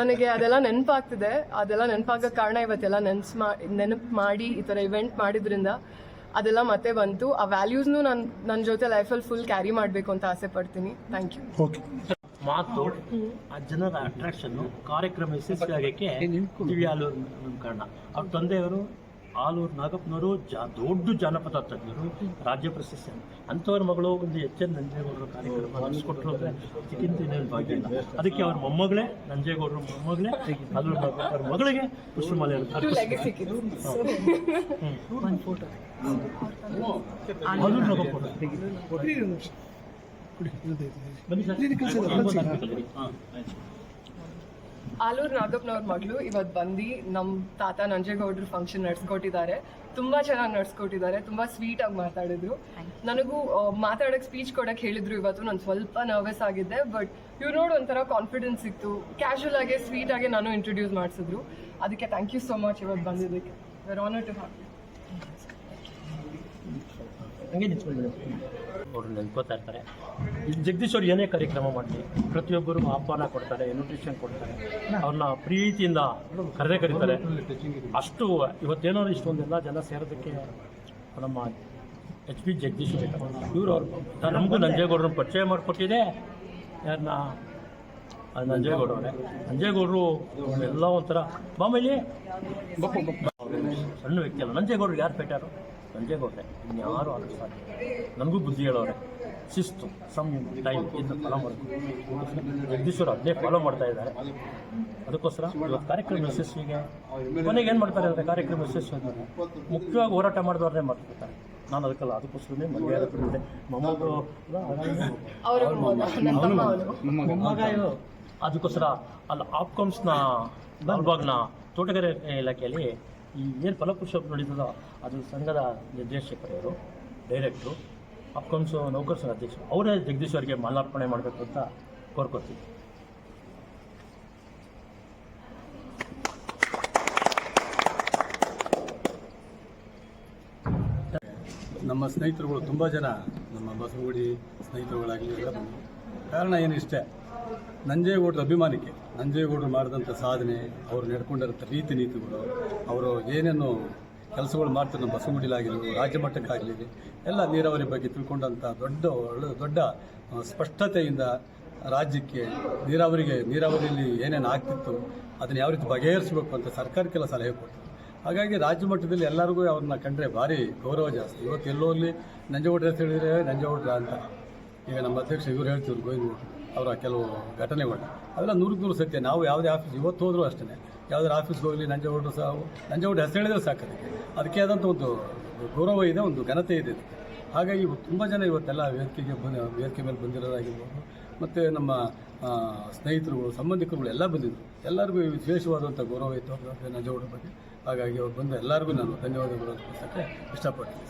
ನನಗೆ ಅದೆಲ್ಲ ನೆನಪಾಗ್ತಿದೆ. ಅದೆಲ್ಲ ನೆನಪಾಗೋ ಕಾರಣ ಇವತ್ತೆಲ್ಲ ನೆನ್ಸ್ ಮಾ ನೆನಪು ಮಾಡಿ ಈ ಥರ ಇವೆಂಟ್ ಮಾಡಿದ್ರಿಂದ ಅದೆಲ್ಲ ಮತ್ತೆ ಬಂತು. ಆ ವ್ಯಾಲ್ಯೂಸ್ನು ನಾನು ನನ್ನ ಜೊತೆ ಲೈಫಲ್ಲಿ ಫುಲ್ ಕ್ಯಾರಿ ಮಾಡಬೇಕು ಅಂತ ಆಸೆ ಪಡ್ತೀನಿ. ಥ್ಯಾಂಕ್ ಯು ಮಾತು ಆ ಜನರ ಅಟ್ರಾಕ್ಷನ್ ಕಾರ್ಯಕ್ರಮ ಯಶಸ್ವಿ ಆಗಕ್ಕೆ ಕಾರಣ. ಅವ್ರ ತಂದೆಯವರು ಆಲೂರು ನಾಗಪ್ಪನವರು ಜಾ ದೊಡ್ಡ ಜಾನಪದ ತಜ್ಞರು ರಾಜ್ಯ ಪ್ರಶಸ್ತಿ. ಅಂಥವ್ರ ಮಗಳು ಒಂದು ಎಚ್ ಎನ್ ನಂಜೇಗೌಡರ ಕಾರ್ಯಕ್ರಮ ಕೊಟ್ಟರು ಅಂದರೆ ಅದಕ್ಕಿಂತ ಇನ್ನೇನು ಭಾಗ್ಯ ಇಲ್ಲ. ಅದಕ್ಕೆ ಅವ್ರ ಮೊಮ್ಮಗಳೇ ನಂಜೇಗೌಡರ ಮೊಮ್ಮಗಳೇ ಆಲೂರು ನಾಗಪ್ಪನವ್ರ ಮಗಳಿಗೆ ಪುಷ್ಪಮಾಲೆ ಆಲೂರು ನಾಗಪ್ಪ ಬನ್ನಿ ಸರ್. ಹಾಂ ಆಲೂರು ನಾಗಪ್ಪನವ್ರ ಮಗಳು ಇವತ್ತು ಬಂದು ನಮ್ಮ ತಾತ ನಂಜೇಗೌಡ್ರು ಫಂಕ್ಷನ್ ನಡ್ಸ್ಕೊಟ್ಟಿದ್ದಾರೆ. ತುಂಬ ಚೆನ್ನಾಗಿ ನಡ್ಸ್ಕೊಟ್ಟಿದ್ದಾರೆ. ತುಂಬ ಸ್ವೀಟ್ ಆಗಿ ಮಾತಾಡಿದ್ರು. ನನಗೂ ಮಾತಾಡೋಕ್ಕೆ ಮಾತಾಡಕ್ ಸ್ಪೀಚ್ ಕೊಡೋಕ್ಕೆ ಹೇಳಿದ್ರು ಇವತ್ತು. ನಾನು ಸ್ವಲ್ಪ ನರ್ವಸ್ ಆಗಿದ್ದೆ ಬಟ್ ಇವ್ರು ನೋಡಿ ಒಂಥರ ಕಾನ್ಫಿಡೆನ್ಸ್ ಇತ್ತು. ಕ್ಯಾಶುವಲ್ ಆಗಿ ಸ್ವೀಟ್ ಆಗಿ ನಾನು ಇಂಟ್ರೊಡ್ಯೂಸ್ ಮಾಡಿಸಿದ್ರು. ಅದಕ್ಕೆ ಥ್ಯಾಂಕ್ ಯು ಸೋ ಮಚ್ ಇವತ್ತು ಬಂದಿದ್ದಕ್ಕೆ. ವೆರ್ ಆನರ್ ಟು ಹ್ಯಾವ್ ಹಂಗೆ ನಿಂತ್ಕೊಂಡು ಅವರು ನೆನ್ಕೋತಾ ಇರ್ತಾರೆ. ಜಗದೀಶ್ ಅವ್ರು ಏನೇ ಕಾರ್ಯಕ್ರಮ ಮಾಡಲಿ, ಪ್ರತಿಯೊಬ್ಬರು ಆಹ್ವಾನ ಕೊಡ್ತಾರೆ ಇನ್ವಿಟೇಷನ್ ಕೊಡ್ತಾರೆ, ಅವ್ರನ್ನ ಪ್ರೀತಿಯಿಂದ ಕರೆದೇ ಕರೀತಾರೆ. ಅಷ್ಟು ಇವತ್ತೇನೋ ಇಷ್ಟೊಂದೆಲ್ಲ ಜನ ಸೇರೋದಕ್ಕೆ ನಮ್ಮ ಎಚ್ ಪಿ ಜಗದೀಶ್ ಇವರು ಅವ್ರು ನಮಗೂ ನಂಜೇಗೌಡರನ್ನ ಪರಿಚಯ ಮಾಡಿಕೊಟ್ಟಿದೆ ಯಾರನ್ನ ಆ ನಂಜೇಗೌಡವ್ರೆ ನಂಜೇಗೌಡರು ಎಲ್ಲ ಒಂಥರ ಮಾಮೂಲಿ ಸಣ್ಣ ವ್ಯಕ್ತಿ ಅಲ್ಲ, ನಂಜೇಗೌಡರು ಯಾರು ಪೇಟಾರು ನಂಜೇಗೌಡ್ರೆ ಇನ್ಯಾರು ಆಗಕ್ಕೆ ಸಾಧ್ಯ ಇಲ್ಲ. ನನಗೂ ಬುದ್ಧಿ ಹೇಳೋರೆ ಶಿಸ್ತು ಸಮ್ ಟೈಮ್ ಇಂದ ಫಾಲೋ ಮಾಡಬೇಕು. ಜಗದೀಶ್ವರ ಅದನ್ನೇ ಫಾಲೋ ಮಾಡ್ತಾ ಇದ್ದಾರೆ. ಅದಕ್ಕೋಸ್ಕರ ಇವತ್ತು ಕಾರ್ಯಕ್ರಮ ಯಶಸ್ವಿಗೆ ಕೊನೆಗೆ ಏನು ಮಾಡ್ತಾರೆ ಅಂದರೆ ಕಾರ್ಯಕ್ರಮ ಯಶಸ್ವಿ ಅಂದರೆ ಮುಖ್ಯವಾಗಿ ಹೋರಾಟ ಮಾಡಿದವ್ರನ್ನೇ ಮಾಡ್ತಿರ್ತಾರೆ ನಾನು ಅದಕ್ಕಲ್ಲ ಅದಕ್ಕೋಸ್ಕರನೇ ಮರ್ಯಾದೆ ಕೊಟ್ಟಿದ್ದೆ ಮೊಮ್ಮಗಳು. ಅದಕ್ಕೋಸ್ಕರ ಅಲ್ಲಿ ಆಪ್ಕಾಮ್ಸ್ನ ಲಾಲ್ಬಾಗ್ನ ತೋಟಗಾರಿಕೆ ಇಲಾಖೆಯಲ್ಲಿ ಈ ಏನು ಫಲಪುಷ್ಪ ನಡೀತದೋ ಅದು ಸಂಘದ ನಿರ್ದೇಶಕರವರು ಡೈರೆಕ್ಟ್ರು ಅಪ್ಕಮ್ಸು ನೌಕರ ಅಧ್ಯಕ್ಷರು, ಅವರೇ ಜಗದೀಶ್ ಅವರಿಗೆ ಮಾಲಾರ್ಪಣೆ ಮಾಡಬೇಕು ಅಂತ ಕೋರ್ಕೊತೀವಿ. ನಮ್ಮ ಸ್ನೇಹಿತರುಗಳು ತುಂಬ ಜನ, ನಮ್ಮ ಬಸವಗುಡಿ ಸ್ನೇಹಿತರುಗಳಾಗಿ ಕಾರಣ ಏನು ಇಷ್ಟೇ? ನಂಜೇಗೌಡರ ಅಭಿಮಾನಿಕೆ ನಂಜೇಗೌಡರು ಮಾಡಿದಂಥ ಸಾಧನೆ, ಅವರು ನಡ್ಕೊಂಡಿರೋಂಥ ರೀತಿ ನೀತಿಗಳು, ಅವರು ಏನೇನು ಕೆಲಸಗಳು ಮಾಡ್ತಾರೆ ನಮ್ಮ ಬಸವಗುಡಿಲಾಗಿರಲಿ ರಾಜ್ಯ ಮಟ್ಟಕ್ಕಾಗಲಿ ಎಲ್ಲ ನೀರಾವರಿ ಬಗ್ಗೆ ತಿಳ್ಕೊಂಡಂಥ ದೊಡ್ಡ ಒಳ್ಳೆ ದೊಡ್ಡ ಸ್ಪಷ್ಟತೆಯಿಂದ ರಾಜ್ಯಕ್ಕೆ ನೀರಾವರಿಗೆ, ನೀರಾವರಿಯಲ್ಲಿ ಏನೇನು ಆಗ್ತಿತ್ತು, ಅದನ್ನು ಯಾವ ರೀತಿ ಬಗೆಹರಿಸಬೇಕು ಅಂತ ಸರ್ಕಾರಕ್ಕೆಲ್ಲ ಸಲಹೆ ಕೊಟ್ಟರು. ಹಾಗಾಗಿ ರಾಜ್ಯ ಮಟ್ಟದಲ್ಲಿ ಎಲ್ಲರಿಗೂ ಅವ್ರನ್ನ ಕಂಡ್ರೆ ಭಾರಿ ಗೌರವ ಜಾಸ್ತಿ. ಇವತ್ತು ಎಲ್ಲೋ ಅಲ್ಲಿ ನಂಜೇಗೌಡ್ರ ಅಂತ ಹೇಳಿದರೆ ನಂಜೇಗೌಡ್ರ ಅಂತ. ಈಗ ನಮ್ಮ ಅಧ್ಯಕ್ಷ ಇವರು ಹೇಳ್ತಿದ್ರು ಗೋವಿಂದ ಅವರ ಕೆಲವು ಘಟನೆಗಳು. ಅವೆಲ್ಲ ನೂರಕ್ಕೆ ನೂರು ಸತ್ಯ. ನಾವು ಯಾವುದೇ ಆಫೀಸ್ ಇವತ್ತು ಹೋದರೂ ಅಷ್ಟೇ ಯಾವುದಾದ್ರು ಆಫೀಸ್ಗೆ ಹೋಗಲಿ ನಂಜೇಗೌಡರು ಸಹ ನಂಜೇಗೌಡ ಹೆಸರು ಹೇಳಿದ್ರೆ ಸಾಕು ಅದಕ್ಕೆ. ಆದಂಥ ಒಂದು ಗೌರವ ಇದೆ, ಒಂದು ಘನತೆ ಇದೆ ಹಾಗಾಗಿ ತುಂಬ ಜನ ಇವತ್ತೆಲ್ಲ ವೇದಿಕೆಗೆ ಬಂದ, ವೇದಿಕೆ ಮೇಲೆ ಬಂದಿರೋದಾಗಿರ್ಬೋದು, ಮತ್ತು ನಮ್ಮ ಸ್ನೇಹಿತರುಗಳು, ಸಂಬಂಧಿಕರುಗಳು ಎಲ್ಲ ಬಂದಿದ್ದರು ಎಲ್ಲರಿಗೂ ವಿಶೇಷವಾದಂಥ ಗೌರವ ಇತ್ತು. ನಂಜೇಗೌಡರ ಬಗ್ಗೆ. ಹಾಗಾಗಿ ಅವ್ರು ಬಂದ ಎಲ್ಲರಿಗೂ ನಾನು ಧನ್ಯವಾದಗಳು ಅಂತ ಇಷ್ಟಪಡ್ತೀನಿ.